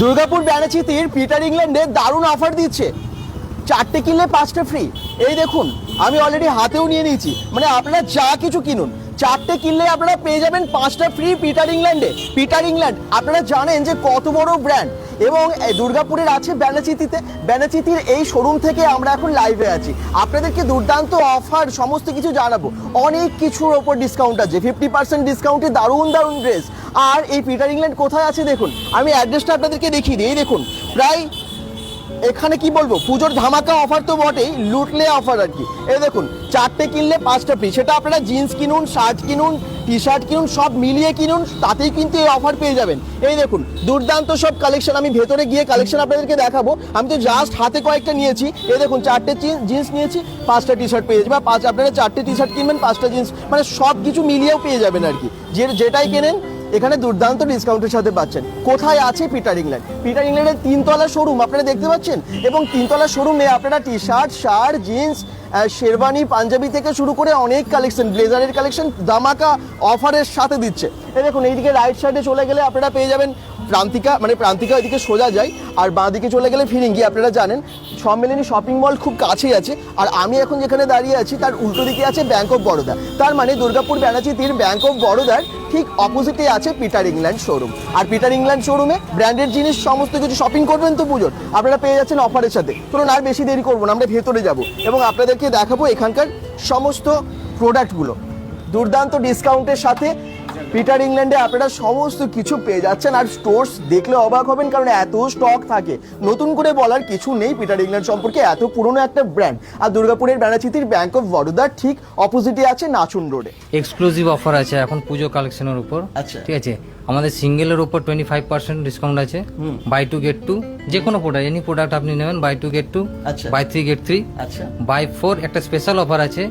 Durgapur ব্যানাচিতির Peter ইংল্যান্ডে দারুণ offer দিচ্ছে। চারটে কিনলে পাঁচটা ফ্রি এই দেখুন, আমি অলরেডি হাতেও নিয়ে নিয়েছি। মানে আপনারা যা কিছু কিনুন, চারটে কিনলে আপনারা পেয়ে যাবেন পাঁচটা ফ্রি পিটার ইংল্যান্ডে। পিটার ইংল্যান্ড, আপনারা জানেন যে কত বড় ব্র্যান্ড এবং দুর্গাপুরের আছে ব্যানাচিতিতে, ব্যানাচিতির এই শোরুম থেকে আমরা এখন লাইভে আছি। আপনাদেরকে দুর্দান্ত অফার সমস্ত কিছু জানাব। অনেক কিছুর ওপর ডিসকাউন্ট আছে। ফিফটি পার্সেন্ট ডিসকাউন্টে দারুণ দারুণ ড্রেস আর এই পিটার ইংল্যান্ড কোথায় আছে দেখুন? আমি অ্যাড্রেসটা আপনাদেরকে দেখিয়ে দিই। দেখুন, প্রায় এখানে কি বলব? পুজোর ধামাকা অফার তো বটেই, লুটলে অফার আর কি। এই দেখুন, চারটে কিনলে পাঁচটা ফ্রি সেটা আপনারা জিন্স কিনুন শার্ট কিনুন টি শার্ট কিনুন, সব মিলিয়ে কিনুন, তাতেই কিন্তু এই অফার পেয়ে যাবেন। এই দেখুন, দুর্দান্ত সব কালেকশন আমি ভেতরে গিয়ে কালেকশন আপনাদেরকে দেখাবো। আমি তো জাস্ট হাতে কয়েকটা নিয়েছি। এই দেখুন, চারটে জিন্স নিয়েছি, পাঁচটা টি শার্ট পেয়ে যাবেন। বা পাঁচ আপনারা চারটে টি শার্ট কিনবেন, পাঁচটা জিন্স মানে সব কিছু মিলিয়েও পেয়ে যাবেন আর কি। যে যেটাই কেনেন এখানে দুর্দান্ত ডিসকাউন্টের সাথে পাচ্ছেন। কোথায় আছে পিটার ইংল্যান্ড পিটার ইংল্যান্ডের তিনতলা শোরুম আপনারা দেখতে পাচ্ছেন? এবং তিনতলা শোরুমে আপনারা T shirt shirt jeans sherwani panjabi থেকে শুরু করে অনেক কালেকশন ব্লেজারের কালেকশন দামাকা অফারের সাথে দিচ্ছে। দেখুন, এইদিকে রাইট সাইডে চলে গেলে আপনারা পেয়ে যাবেন প্রান্তিকা মানে প্রান্তিকা ওইদিকে সোজা যায় আর বাঁ দিকে চলে গেলে ফিরিঙ্গি আপনারা জানেন সম্মেলনী শপিং মল খুব কাছেই আছে, আর আমি এখন যেখানে দাঁড়িয়ে আছি তার উল্টো দিকে আছে ব্যাঙ্ক অফ বরোদা তার মানে দুর্গাপুর ব্যানাচিতির ব্যাঙ্ক অফ বরোদার ঠিক অপোজিটে আছে পিটার ইংল্যান্ড শোরুম আর পিটার ইংল্যান্ড শোরুমে ব্র্যান্ডেড জিনিস, সমস্ত কিছু শপিং করবেন তো পুজোর। আপনারা পেয়ে যাচ্ছেন অফারের সাথে। চলুন আর বেশি দেরি করব না, আমরা ভেতরে যাব এবং আপনাদেরকে দেখাবো এখানকার সমস্ত প্রোডাক্টগুলো দুর্দান্ত ডিসকাউন্টের সাথে পিটার ইংল্যান্ডে আপনারা সমস্ত কিছু পেয়ে যাচ্ছেন আর স্টোর্স দেখলে অবাক হবেন কারণ এত স্টক থাকে। নতুন করে বলার কিছু নেই পিটার ইংল্যান্ড সম্পর্কে এত পুরনো একটা ব্র্যান্ড। আর দুর্গাপুরের ব্যানাচিতির ব্যাংক অফ বরোদার ঠিক অপোজিটে আছে নাচুন রোডে এক্সক্লুসিভ অফার আছে এখন পুজো কালেকশনের উপর। আচ্ছা। ঠিক আছে? আমাদের সিঙ্গেলের উপর টোয়েন্টি ফাইভ পার্সেন্ট ডিসকাউন্ট আছে। বাই টু গেট টু যে কোনো প্রোডাক্ট এনি প্রোডাক্ট আপনি নেবেন বাই টু গেট টু আচ্ছা। বাই থ্রি গেট থ্রি আচ্ছা। বাই ফোর একটা স্পেশাল অফার আছে।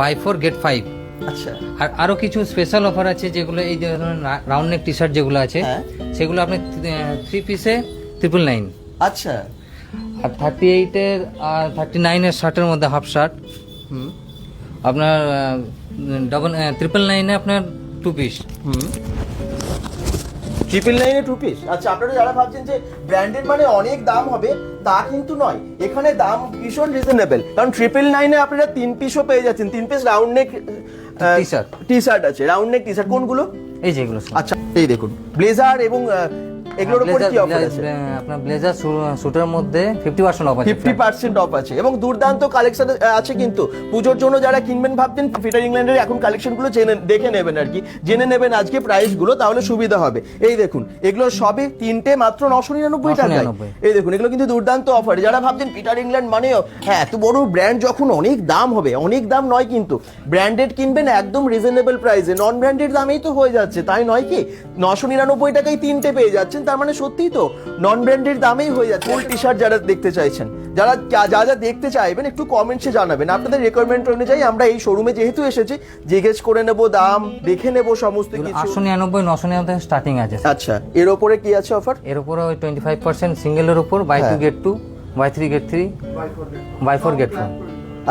বাই ফোর গেট ফাইভ আচ্ছা। আর আরও কিছু স্পেশাল অফার আছে যেগুলো এই ধরনের রাউন্ড নেক টি শার্ট যেগুলো আছে হ্যাঁ। সেগুলো আপনি থ্রি পিসে ট্রিপল নাইন আচ্ছা। আর থার্টি এইটের আর থার্টি নাইনের শার্টের মধ্যে হাফ শার্ট হুম। আপনার ডবল ট্রিপল নাইনে আপনার টু পিস হুম। ট্রিপল নাইনে টু পিস আচ্ছা আপনারা যারা ভাবছেন যে ব্র্যান্ডেড মানে অনেক দাম হবে তা কিন্তু নয়। এখানে দাম ভীষণ রিজনেবল কারণ ট্রিপল নাইনে আপনারা তিন পিসও পেয়ে যাচ্ছেন। তিন piece round neck T shirt T shirt আছে। রাউন্ড নেক টি শার্ট কোনগুলো? এই যেগুলো আচ্ছা এই দেখুন। ব্লেজার এবং এগুলোর উপর কি অফার আছে? আপনার ব্লেজার স্যুটের মধ্যে ফিফটি পার্সেন্ট অফ আছে। ফিফটি পার্সেন্ট অফ আছে। এবং দুর্দান্ত কালেকশন আছে কিন্তু। পুজোর জন্য যারা কিনবেন ভাবছেন পিটার ইংল্যান্ডের এখন কালেকশনগুলো জেনে দেখে নেবেন আর কি। জেনে নেবেন আজকে প্রাইসগুলো তাহলে সুবিধা হবে। এই দেখুন এগুলো সবে তিনটে মাত্র নশো নিরানব্বই টাকায়। এই দেখুন এগুলো কিন্তু দুর্দান্ত অফার যারা ভাবছেন পিটার ইংল্যান্ড মানেও হ্যাঁ এত বড় ব্র্যান্ড যখন অনেক দাম হবে অনেক দাম নয় কিন্তু। ব্র্যান্ডেড কিনবেন একদম রিজনেবল প্রাইসে নন ব্র্যান্ডেড দামেই তো হয়ে যাচ্ছে। তাই নয় কি? নশো নিরানব্বই টাকায় তিনটে পেয়ে যাচ্ছেন। তার মানে সত্যিই তো নন ব্র্যান্ডেড দামেই হয়ে যাচ্ছে। ফুল টি শার্ট যারা দেখতে চাইছেন যারা যা যা দেখতে চাইবেন একটু কমেন্টসে জানাবেন। আপনাদের রিকোয়ারমেন্ট অনুযায়ী আমরা এই শোরুমে যেহেতু এসেছি জিজ্ঞেস করে নেব দাম দেখে নেব সমস্ত কিছু। আটশো নিরানব্বই নশো নিরানব্বই স্টার্টিং আছে আচ্ছা এর ওপরে কি আছে অফার এর উপরে ওই টোয়েন্টি ফাইভ পার্সেন্ট সিঙ্গেলের উপর buy two. Get two buy three get three buy four get four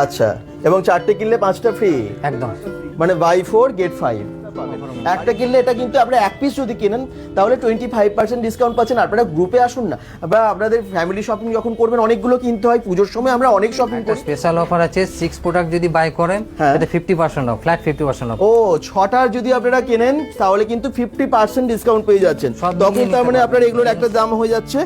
আচ্ছা এবং চারটে কিনলে পাঁচটা ফ্রি একদম। মানে বাই ফোর গেট ফাইভ একটা কিনলে এটা কিন্তু আপনারা এক পিস যদি কিনেন তাহলে টোয়েন্টি ফাইভ পার্সেন্ট ডিসকাউন্ট পাচ্ছেন আপনারা গ্রুপে আসুন না। বা আপনাদের ফ্যামিলি শপিং যখন করবেন অনেকগুলো কিনতে হয় পুজোর সময় আমরা অনেক শপিং করি। স্পেশাল অফার আছে সিক্স প্রোডাক্ট যদি বাই করেন। Fifty percent off flat fifty percent off ও ছটার যদি আপনারা কেনেন তাহলে কিন্তু ফিফটি পার্সেন্ট ডিসকাউন্ট পেয়ে যাচ্ছেন। তখন তার মানে আপনার এগুলোর একটা দাম হয়ে যাচ্ছে।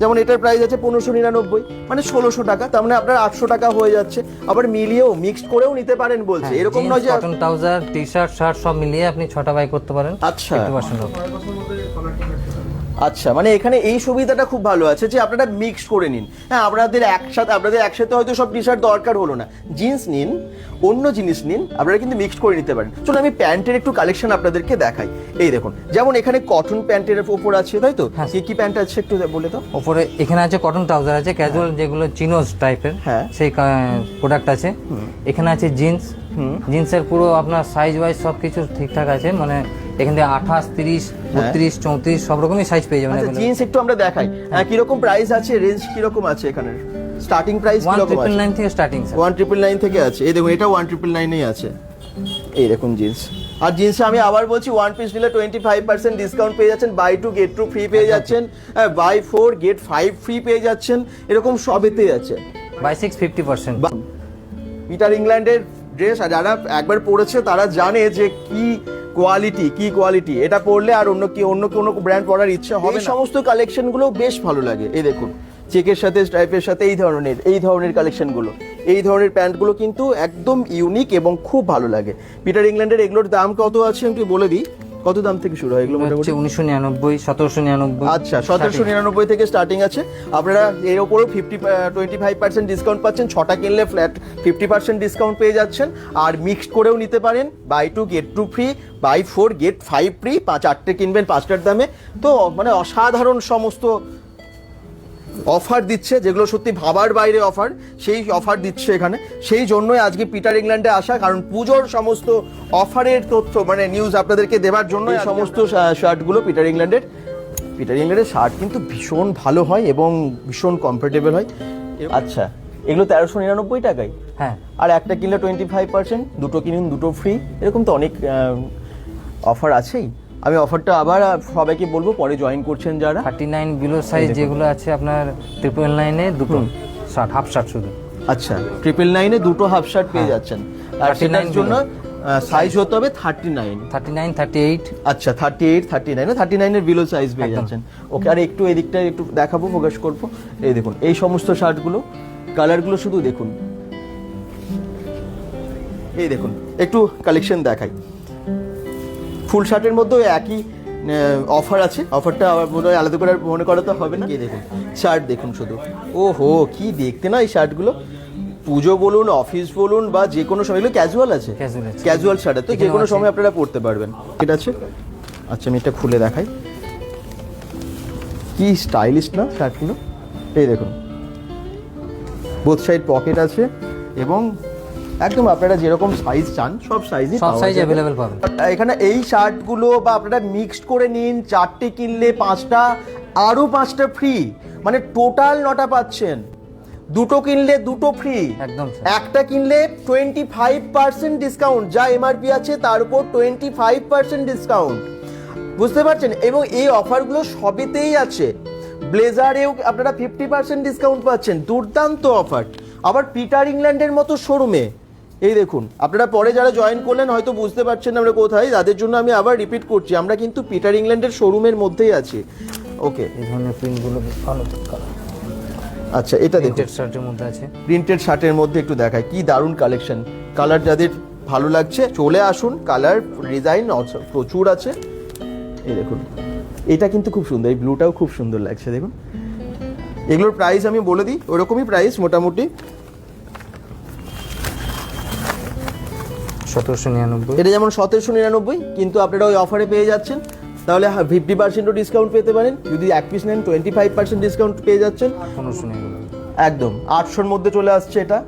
যেমন এটার প্রাইস আছে পনেরোশো নিরানব্বই মানে ষোলোশো টাকা তার মানে আপনার আটশো টাকা হয়ে যাচ্ছে। আবার মিলিয়েও মিক্সড করেও নিতে পারেন বলছে। হ্যাঁ, এরকম নয় যে cotton trouser T shirt shirt সব মিলিয়ে আপনি ছটা বাই করতে পারেন। আচ্ছা। আচ্ছা মানে এখানে এই সুবিধাটা খুব ভালো আছে যে আপনারা মিক্স করে নিন। হ্যাঁ আপনাদের একসাথে আপনাদের একসাথে হয়তো সব টি শার্ট দরকার হলো না। জিন্স নিন অন্য জিনিস নিন আপনারা কিন্তু মিক্স করে নিতে পারেন। চলুন আমি প্যান্টের একটু কালেকশন আপনাদেরকে দেখাই। এই দেখুন যেমন এখানে কটন প্যান্টের ওপর আছে তাই তো? হ্যাঁ। কি কি প্যান্ট আছে একটু বলে তো ওপরে এখানে আছে কটন ট্রাউজার আছে ক্যাজুয়াল যেগুলো চিনোজ টাইপের হ্যাঁ। সেই প্রোডাক্ট আছে। এখানে আছে জিন্স জিন্সের পুরো আপনার সাইজ ওয়াইজ সব কিছু ঠিকঠাক আছে মানে এখান থেকে আঠাশ তিরিশ বত্রিশ চৌত্রিশ সব রকমই সাইজ পেয়ে যাবেন হ্যাঁ। আচ্ছা জিন্স একটু আমরা দেখাই। হ্যাঁ, কীরকম প্রাইস আছে রেঞ্জ কীরকম আছে এখানে? স্টার্টিং প্রাইস ওয়ান কীরকম ট্রিপল আছে? নাইন থেকে স্টার্টিং ওয়ান ট্রিপল নাইন থেকে আছে। এই দেখুন এটা ওয়ান ট্রিপল নাইনেই আছে। এই দেখুন জিন্স আর জিন্সে আমি আবার বলছি ওয়ান পিস নিলে টোয়েন্টি ফাইভ পার্সেন্ট ডিসকাউন্ট পেয়ে যাচ্ছেন buy two get two free পেয়ে যাচ্ছেন buy four get five free পেয়ে যাচ্ছেন এরকম সবেতে আছে। Buy six fifty percent Peter ইংল্যান্ডের ড্রেস আর যারা একবার পরেছে তারা জানে যে কি কোয়ালিটি কি কোয়ালিটি এটা পরলে আর অন্য কি অন্য কোনো ব্র্যান্ড পরার ইচ্ছা হবে সমস্ত কালেকশনগুলো বেশ ভালো লাগে। এই দেখুন চেকের সাথে স্ট্রাইপের সাথে এই ধরনের এই ধরনের কালেকশনগুলো এই ধরনের প্যান্টগুলো কিন্তু একদম ইউনিক এবং খুব ভালো লাগে। পিটার ইংল্যান্ডের এগুলোর দাম কত আছে আমি বলে দিই? কত দাম থেকে শুরু হয় এগুলো মোটামুটি? উনিশশো নিরানব্বই সতেরোশো নিরানব্বই। আচ্ছা সতেরোশো নিরানব্বই থেকে স্টার্টিং আছে। আপনারা এর ওপরেও fifty twenty five percent discount পাচ্ছেন। ছটা কিনলে ফ্ল্যাট ফিফটি পার্সেন্ট ডিসকাউন্ট পেয়ে যাচ্ছেন। আর মিক্সড করেও নিতে পারেন। Buy two get two free buy four get five free পাঁচ আটটে কিনবেন পাঁচটার দামে। তো মানে অসাধারণ সমস্ত অফার দিচ্ছে যেগুলো সত্যি ভাবার বাইরে অফার সেই অফার দিচ্ছে এখানে। সেই জন্যই আজকে পিটার ইংল্যান্ডে আসা কারণ পুজোর সমস্ত অফারের তথ্য মানে নিউজ আপনাদেরকে দেওয়ার জন্য এই সমস্ত শার্টগুলো পিটার ইংল্যান্ডের। পিটার ইংল্যান্ডের শার্ট কিন্তু ভীষণ ভালো হয় এবং ভীষণ কমফোর্টেবল হয়। আচ্ছা এগুলো তেরোশো নিরানব্বই টাকায়? হ্যাঁ। আর একটা কিনলে টোয়েন্টি ফাইভ পার্সেন্ট দুটো কিনুন দুটো ফ্রি এরকম তো অনেক অফার আছেই। আমি অফারটা আবার সবাইকে বলব পরে জয়েন করছেন যারা। থার্টি নাইন বিলো সাইজ যেগুলো আছে আপনার ট্রিপল নাইনে দুটো শার্ট হাফ শার্ট শুধু। আচ্ছা ট্রিপল নাইনে দুটো হাফ শার্ট পেয়ে হ্যাঁ। যাচ্ছেন। আর 39 সেটার জন্য সাইজ হতে হবে thirty nine thirty nine thirty eight আচ্ছা thirty eight thirty nine thirty নাইনের বিলো সাইজ পেয়ে যাচ্ছেন। ওকে আর একটু এদিকটা একটু দেখাবো ফোকাস করব। এই দেখুন এই সমস্ত শার্টগুলো কালারগুলো শুধু দেখুন। এই দেখুন একটু কালেকশন দেখাই। ফুল শার্টের মধ্যেও একই অফার আছে। অফারটা আবার মনে হয় আলাদা করে আর মনে করা তো হবে না। এই দেখুন। শার্ট দেখুন শুধু। ও হো কি দেখতে না এই শার্টগুলো। পুজো বলুন অফিস বলুন বা যে কোনো সময়। এগুলো ক্যাজুয়াল আছে? Casual shirt. তো যে কোনো সময় আপনারা পড়তে পারবেন। ঠিক আছে? আচ্ছা আমি এটা খুলে দেখাই। কি স্টাইলিশ না শার্টগুলো? এই দেখুন। বোথ সাইড পকেট আছে এবং একদম আপনারা যেরকম সাইজ চান সব সাইজই সব সাইজ অ্যাভেলেবেল পাবেন। এখানে এই শার্টগুলো বা আপনারা মিক্সড করে নিন চারটে কিনলে পাঁচটা আরও পাঁচটা ফ্রি মানে টোটাল নটা পাচ্ছেন। দুটো কিনলে দুটো ফ্রি একদম একটা কিনলে টোয়েন্টি ফাইভ পার্সেন্ট ডিসকাউন্ট যা এমআরপি আছে তার উপর টোয়েন্টি ফাইভ পার্সেন্ট ডিসকাউন্ট বুঝতে পারছেন? এবং এই অফারগুলো সবেতেই আছে। ব্লেজারেও আপনারা ফিফটি পার্সেন্ট ডিসকাউন্ট পাচ্ছেন। দুর্দান্ত অফার আবার পিটার ইংল্যান্ডের মতো শোরুমে এই দেখুন আপনারা পরে যারা জয়েন করলেন হয়তো বুঝতে পারছেন না আমরা কোথায় তাদের জন্য আমি আবার রিপিট করছি আমরা কিন্তু পিটার ইংল্যান্ডের শোরুমের মধ্যেই আছি। ওকে এই ধরনের প্রিন্টগুলো বেশ ভালো আচ্ছা এটা দেখুন। প্রিন্টেড শার্টের মধ্যে আছে। প্রিন্টেড শার্টের মধ্যে একটু দেখায় কি দারুণ কালেকশন কালার যাদের ভালো লাগছে চলে আসুন। কালার ডিজাইন প্রচুর আছে। এই দেখুন এটা কিন্তু খুব সুন্দর এই ব্লুটাও খুব সুন্দর লাগছে দেখুন। এগুলোর প্রাইস আমি বলে দিই ওরকমই প্রাইস মোটামুটি। সতেরোশো নিরানব্বই। এটা যেমন সতেরোশো নিরানব্বই কিন্তু আপনারা ওই অফারে পেয়ে যাচ্ছেন। তাহলে ফিফটি পার্সেন্টও ডিসকাউন্ট পেতে পারেন। যদি এক পিস নেন টোয়েন্টি ফাইভ পার্সেন্ট ডিসকাউন্ট পেয়ে যাচ্ছেন। পনেরোশো একদম আটশোর মধ্যে চলে আসছে এটা।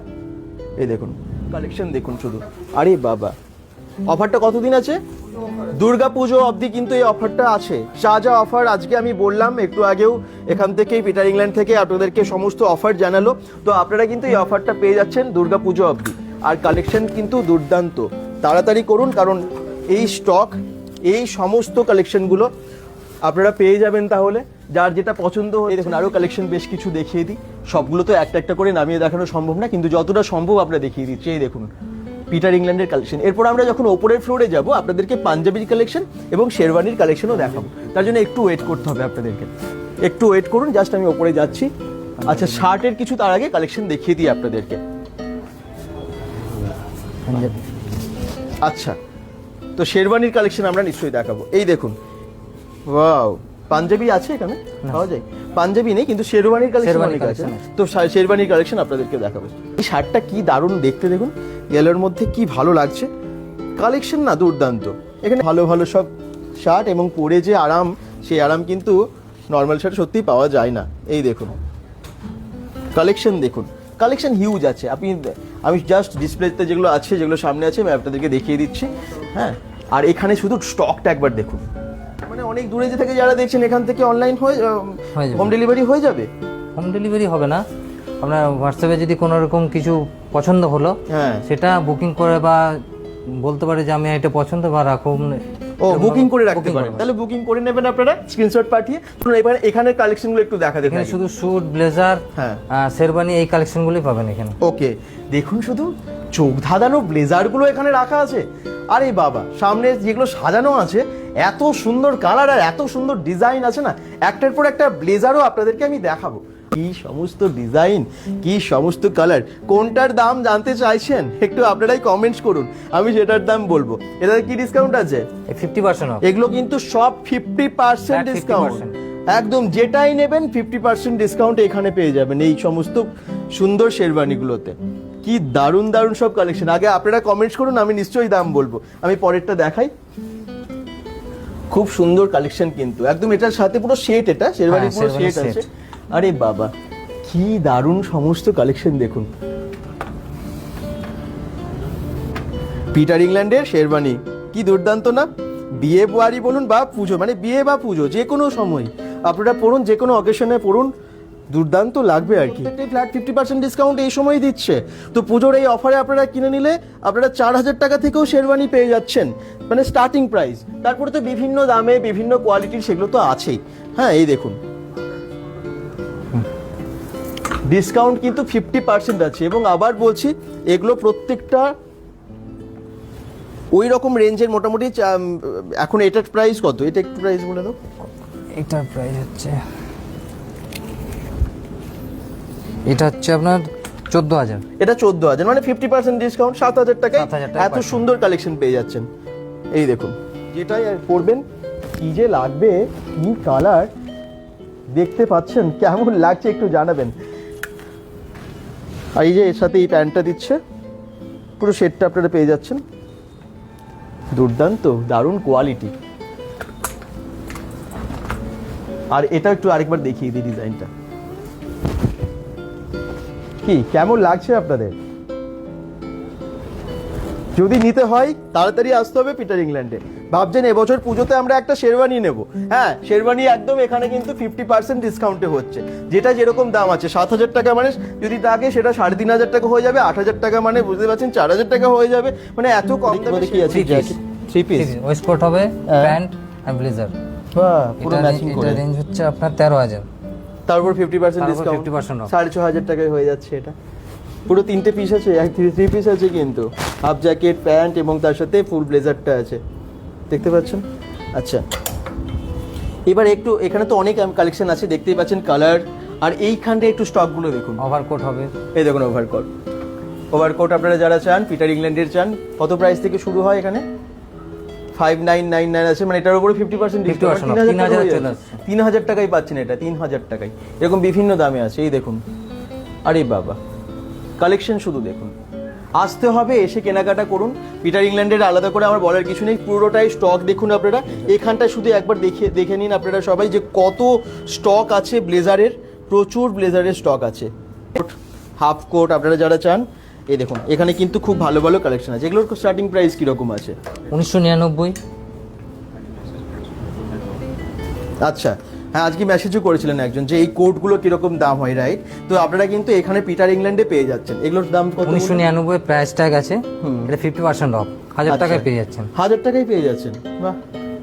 এই দেখুন কালেকশন দেখুন শুধু। আরে বাবা অফারটা কতদিন আছে? দুর্গা পুজো অবধি কিন্তু এই অফারটা আছে। যা যা অফার আজকে আমি বললাম একটু আগেও এখান থেকেই পিটার ইংল্যান্ড থেকে আপনাদেরকে সমস্ত অফার জানালো। তো আপনারা কিন্তু এই অফারটা পেয়ে যাচ্ছেন দুর্গা পুজো অবধি। আর কালেকশন কিন্তু দুর্দান্ত। তাড়াতাড়ি করুন, কারণ এই স্টক এই সমস্ত কালেকশনগুলো আপনারা পেয়ে যাবেন তাহলে। যার যেটা পছন্দ হয় দেখুন আরও কালেকশন বেশ কিছু দেখিয়ে দিই। সবগুলো তো একটা একটা করে নামিয়ে দেখানো সম্ভব না, কিন্তু যতটা সম্ভব আমরা দেখিয়ে দিচ্ছি। এই দেখুন পিটার ইংল্যান্ডের কালেকশন এরপর আমরা যখন ওপরের ফ্লোরে যাব, আপনাদেরকে পাঞ্জাবির কালেকশন এবং শেরওয়ানির কালেকশনও দেখাবো। তার জন্য একটু ওয়েট করতে হবে আপনাদেরকে। একটু ওয়েট করুন জাস্ট আমি ওপরে যাচ্ছি। আচ্ছা শার্টের কিছু তার আগে কালেকশন দেখিয়ে দিই আপনাদেরকে। পাঞ্জাবি আচ্ছা তো শেরওয়ানির কালেকশন আমরা নিশ্চয়ই দেখাবো। এই দেখুন ওয়াও পাঞ্জাবি আছে এখানে? পাওয়া যায়? পাঞ্জাবি নেই কিন্তু শেরওয়ানির কালেকশন অনেক আছে। তো শেরওয়ানির কালেকশন আপনাদেরকে দেখাবো। এই শার্টটা কি দারুণ দেখতে দেখুন ইয়েলোর মধ্যে কি ভালো লাগছে। কালেকশন না দুর্দান্ত। এখানে ভালো ভালো সব শার্ট এবং পরে যে আরাম সেই আরাম কিন্তু নর্মাল শার্ট সত্যিই পাওয়া যায় না। এই দেখুন কালেকশন দেখুন। কালেকশন হিউজ আছে। আপনি আমি জাস্ট ডিসপ্লেতে যেগুলো আছে যেগুলো সামনে আছে আমি আপনাদেরকে দেখিয়ে দিচ্ছি হ্যাঁ? আর এখানে শুধু স্টকটা একবার দেখুন। মানে অনেক দূরে যে থেকে যারা দেখছেন এখান থেকে অনলাইন হয়ে হোম ডেলিভারি হয়ে যাবে? হোম ডেলিভারি হবে না। আপনার হোয়াটসঅ্যাপে যদি কোনো রকম কিছু পছন্দ হলো হ্যাঁ। সেটা বুকিং করে বা বলতে পারে যে আমি এটা পছন্দ বা রাখুন। ও বুকিং করে রাখতে পারেন। তাহলে বুকিং করে নেবেন আপনারা স্ক্রিনশট পাঠিয়ে। শুনুন এবার এখানে কালেকশনগুলো একটু দেখা দেখেন শুধু স্যুট ব্লেজার হ্যাঁ। শেরবানি এই কালেকশনগুলি পাবেন এখানে। ওকে দেখুন শুধু চোখ ধাঁধানো ব্লেজারগুলো এখানে রাখা আছে। আরে বাবা সামনে যেগুলো সাজানো আছে এত সুন্দর কালার আর এত সুন্দর ডিজাইন আছে না? একটার পর একটা ব্লেজারও আপনাদেরকে আমি দেখাবো। কি সমস্ত ডিজাইন কি সমস্ত কালার কোনটার দাম জানতে চাইছেন? একটু আপনারাই কমেন্টস করুন আমি সেটার দাম বলব। এটাতে কি ডিসকাউন্ট আছে? ফিফটি পার্সেন্ট এগুলো কিন্তু সব ফিফটি পার্সেন্ট 50% ডিসকাউন্ট একদম যেটাই নেবেন ফিফটি পার্সেন্ট ডিসকাউন্ট এখানে পেয়ে যাবেন এই সমস্ত সুন্দর শেরবানিগুলোতে কি দারুণ দারুণ সব কালেকশন আগে আপনারা কমেন্টস করুন আমি নিশ্চয়ই দাম বলব। আমি পরেরটা দেখাই। খুব সুন্দর কালেকশন কিন্তু। একদম এটার সাথে পুরো সেট এটা শেরবানি হ্যাঁ, পুরো শেরওয়ানির সেট আছে। আরে বাবা কি দারুণ সমস্ত কালেকশন দেখুন। পিটার ইংল্যান্ডের শেরবানি কি দুর্দান্ত না? বিয়ে বাড়ি বলুন বা পুজো মানে বিয়ে বা পুজো যে কোনো সময়। আপনারা পড়ুন যে কোনো অকেশনে পড়ুন দুর্দান্ত লাগবে আর কি। ফ্ল্যাট ফিফটি পার্সেন্ট ডিসকাউন্ট এই সময় দিচ্ছে। তো পুজোর এই অফারে আপনারা কিনে নিলে আপনারা চার হাজার টাকা থেকেও শেরওয়ানি পেয়ে যাচ্ছেন মানে স্টার্টিং প্রাইস তারপরে তো বিভিন্ন দামে বিভিন্ন কোয়ালিটির সেগুলো তো আছেই। হ্যাঁ এই দেখুন। ডিসকাউন্ট কিন্তু ফিফটি পার্সেন্ট আছে এবং আবার বলছি এগুলো প্রত্যেকটা ওই রকম রেঞ্জের মোটামুটি এখন এটার প্রাইস কত? এটা একটু প্রাইস বলে দাও। এটার প্রাইস হচ্ছে এটা হচ্ছে আপনার চোদ্দ হাজার। এটা চোদ্দ হাজার মানে ফিফটি পার্সেন্ট ডিসকাউন্ট সাত হাজার টাকায় 7,000 টাকায় এত সুন্দর কালেকশন পেয়ে যাচ্ছেন। এই দেখুন যেটাই আর পরবেন কি যে লাগবে কি কালার দেখতে পাচ্ছেন কেমন লাগছে একটু জানাবেন। আর এই যে এর সাথে এই প্যান্টটা দিচ্ছে, পুরো সেটটা আপনারা পেয়ে যাচ্ছেন। দুর্দান্ত, দারুণ কোয়ালিটি আর এটা একটু আরেকবার দেখিয়ে দিই ডিজাইনটা কি, কেমন লাগছে আপনাদের? যদি নিতে হয়, তাড়াতাড়ি আসতে হবে পিটার ইংল্যান্ডে ভাবছেন এবছর পুজোতে আমরা একটা শেরওয়ানি নেব। হ্যাঁ শেরওয়ানি একদম এখানে কিন্তু ফিফটি পার্সেন্ট ডিসকাউন্টে হচ্ছে। যেটা যেরকম দাম আছে সাত হাজার টাকা মানে যদি থাকে সেটা সাড়ে তিন হাজার টাকা হয়ে যাবে আট হাজার টাকা মানে বুঝতে পারছেন চার হাজার টাকা হয়ে যাবে। মানে এত কম দামে কি আছে? থ্রি পিস ওয়েস্টকোট হবে। প্যান্ট আর ব্লেজার বাহ পুরো ম্যাচিং করে। রেঞ্জ হচ্ছে আপনার তেরো হাজার। তারপর ফিফটি পার্সেন্ট ডিসকাউন্ট 50% সাড়ে ছ হাজার টাকায় হয়ে যাচ্ছে এটা। পুরো তিনটে পিস আছে এক থ্রি পিস আছে কিন্তু। হাফ জ্যাকেট প্যান্ট এবং তার সাথে ফুল ব্লেজারটা আছে। দেখতে পাচ্ছেন? আচ্ছা। এবার একটু এখানে তো অনেক কালেকশন আছে দেখতেই পাচ্ছেন কালার আর এইখানটা একটু স্টকগুলো দেখুন। ওভারকোট হবে। এই দেখুন ওভারকোট ওভারকোট আপনারা যারা চান পিটার ইংল্যান্ডের চান কত প্রাইস থেকে শুরু হয় এখানে? ফাইভ নাইন নাইন নাইন আছে মানে এটার উপরে ফিফটি পার্সেন্ট 50% off, তিন হাজার 3000 চলে তিন হাজার টাকায় পাচ্ছেন এটা তিন হাজার টাকায়। এরকম বিভিন্ন দামে আছে এই দেখুন। আরে বাবা। কালেকশন শুধু দেখুন। আসতে হবে এসে কেনাকাটা করুন। পিটার ইংল্যান্ডের আলাদা করে আমার বলার কিছু নেই। পুরোটাই স্টক দেখুন আপনারা। এখানটায় শুধু একবার দেখে দেখে নিন আপনারা সবাই যে কত স্টক আছে ব্লেজারের। প্রচুর ব্লেজারের স্টক আছে। হাফ কোট আপনারা যারা চান এই দেখুন এখানে কিন্তু খুব ভালো ভালো কালেকশন আছে। এগুলোর স্টার্টিং প্রাইস কীরকম আছে? উনিশশো নিরানব্বই। আচ্ছা। হ্যাঁ আজকে মেসেজও করেছিলেন একজন যে এই কোটগুলো কীরকম দাম হয় রাইট তো আপনারা কিন্তু এখানে পিটার ইংল্যান্ডে পেয়ে যাচ্ছেন। এগুলোর দাম কত উনিশশো নিরানব্বই প্রাইস ট্যাগ আছে। এটা ফিফটি পার্সেন্ট অফ হাজার আচ্ছা। টাকায় পেয়ে যাচ্ছেন। হাজার টাকায় পেয়ে যাচ্ছেন। বাহ।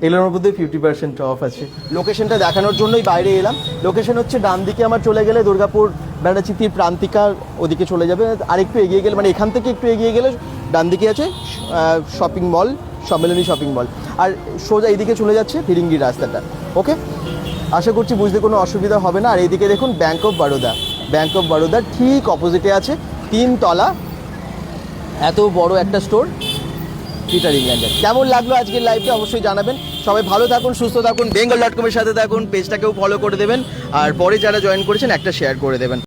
এগুলোর মধ্যে ফিফটি পার্সেন্ট অফ আছে। লোকেশনটা দেখানোর জন্যই বাইরে এলাম। লোকেশন হচ্ছে ডান দিকে আমার চলে গেলে দুর্গাপুর বেড়াচিতির প্রান্তিকা ওদিকে চলে যাবে। আর একটু এগিয়ে গেলে মানে এখান থেকে একটু এগিয়ে গেলে ডান দিকে আছে shopping mall Sammilani shopping mall আর সোজা এইদিকে চলে যাচ্ছে ফিরিঙ্গি রাস্তাটা। ওকে আশা করছি বুঝতে কোনো অসুবিধা হবে না। আর এইদিকে দেখুন bank of Baroda bank of Baroda ঠিক অপোজিটে আছে, তিন তলা, এত বড় একটা স্টোর পিটার ইংল্যান্ডের কেমন লাগল আজকের লাইভটা অবশ্যই জানাবেন। সবাই ভালো থাকুন, সুস্থ থাকুন বেঙ্গল ডট কমের সাথে থাকুন পেজটাকেও ফলো করে দেবেন। আর পরে যারা জয়েন করেছেন, একটা শেয়ার করে দেবেন।